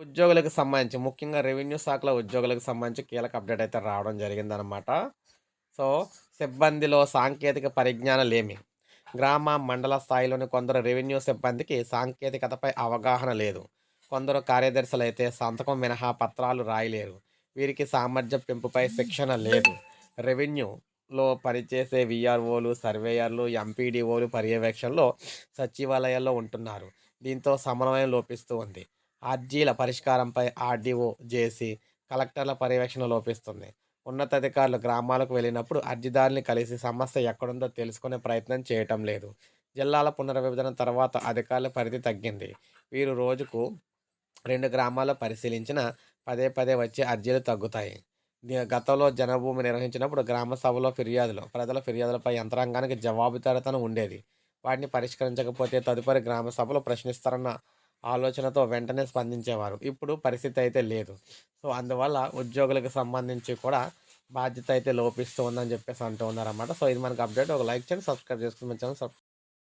ఉద్యోగులకు సంబంధించి ముఖ్యంగా రెవెన్యూ శాఖలో ఉద్యోగులకు సంబంధించి కీలక అప్డేట్ అయితే రావడం జరిగిందనమాట. సో, సిబ్బందిలో సాంకేతిక పరిజ్ఞానం లేమి. గ్రామ, మండల స్థాయిలోని కొందరు రెవెన్యూ సిబ్బందికి సాంకేతికతపై అవగాహన లేదు. కొందరు కార్యదర్శులైతే సంతకం మినహా పత్రాలు రాయలేరు. వీరికి సామర్థ్య పెంపుపై శిక్షణ లేదు. రెవెన్యూలో పనిచేసే విఆర్ఓలు సర్వేయర్లు, ఎంపీడీఓలు పర్యవేక్షణలో సచివాలయాల్లో ఉంటున్నారు. దీంతో సమన్వయం లోపిస్తూ ఉంది. అర్జీల పరిష్కారంపై ఆర్డీఓ, జేసీ, కలెక్టర్ల పర్యవేక్షణ లోపిస్తుంది. ఉన్నతాధికారులు గ్రామాలకు వెళ్ళినప్పుడు అర్జీదారుని కలిసి సమస్య ఎక్కడుందో తెలుసుకునే ప్రయత్నం చేయటం లేదు. జిల్లాల పునర్విభజన తర్వాత అధికారుల పరిధి తగ్గింది. వీరు రోజుకు రెండు గ్రామాల్లో పరిశీలించిన పదే పదే వచ్చే అర్జీలు తగ్గుతాయి. గతంలో జనభూమి నిర్వహించినప్పుడు గ్రామ సభలో ఫిర్యాదులు, ప్రజల ఫిర్యాదులపై యంత్రాంగానికి జవాబుదారితనం ఉండేది. వాటిని పరిష్కరించకపోతే తదుపరి గ్రామ సభలో ప్రశ్నిస్తారన్న ఆలోచనతో వెంటనే స్పందించేవారు. ఇప్పుడు పరిస్థితి అయితే లేదు. సో, అందువల్ల ఉద్యోగులకు సంబంధించి కూడా బాధ్యత అయితే లోపిస్తూ ఉందని చెప్పేసి అంటూ ఉన్నారన్నమాట. సో, ఇది మనకు అప్డేట్. ఒక లైక్ చేయండి, సబ్స్క్రైబ్ చేసుకుని మన ఛానల్ సబ్